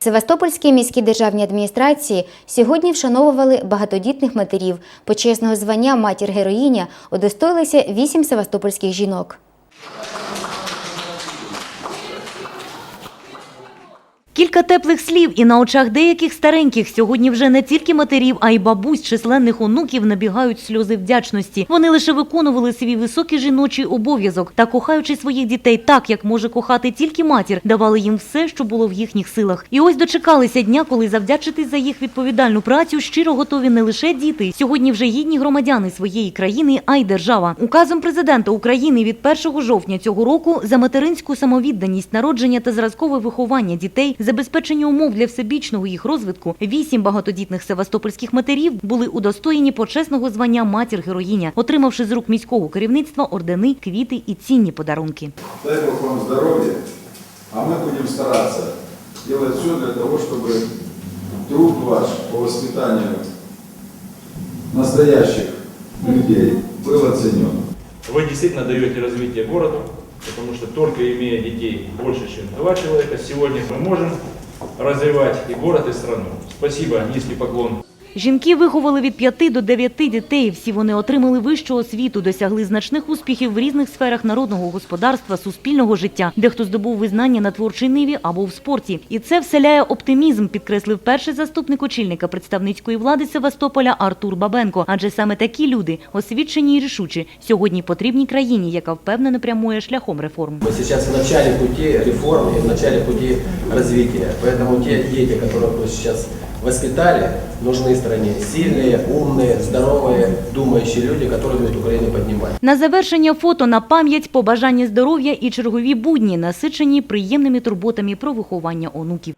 В міські державні адміністрації сьогодні вшановували багатодітних матерів. Почесного звання матір героїня удостоїлися вісім севастопольських жінок. Кілька теплих слів і на очах деяких стареньких сьогодні вже не тільки матерів, а й бабусь численних онуків набігають сльози вдячності. Вони лише виконували свій високий жіночий обов'язок та, кохаючи своїх дітей так, як може кохати тільки матір, давали їм все, що було в їхніх силах. І ось дочекалися дня, коли завдячитись за їх відповідальну працю щиро готові не лише діти, сьогодні вже гідні громадяни своєї країни, а й держава. Указом президента України від 1 жовтня цього року за материнську самовідданість, народження та зразкове виховання дітей, забезпечення умов для всебічного їх розвитку, вісім багатодітних севастопольських матерів були удостоєні почесного звання матір-героїня, отримавши з рук міського керівництва ордени, квіти і цінні подарунки. Дай Бог вам здоровья, а мы будем стараться делать все для того, чтобы труд ваш по воспитанию настоящих людей был оценен. Вы действительно даете развитие городу, потому что только имея детей больше, чем два человека, сегодня мы можем развивать и город, и страну. Спасибо, низкий поклон. Жінки виховали від 5 до 9 дітей. Всі вони отримали вищу освіту, досягли значних успіхів в різних сферах народного господарства, суспільного життя. Дехто здобув визнання на творчій ниві або в спорті. І це вселяє оптимізм, підкреслив перший заступник очільника представницької влади Севастополя Артур Бабенко. Адже саме такі люди, освічені і рішучі, сьогодні потрібні країні, яка впевнено прямує шляхом реформ. Мы сейчас в начале пути реформ и в начале пути развития. Поэтому те дети, которых вы сейчас воспитали, нужны стране сильные, умные, здоровые, думающие люди, которые будут Украину поднимать. На завершення фото на пам'ять побажання здоров'я і чергові будні, насичені приємними турботами про виховання онуків.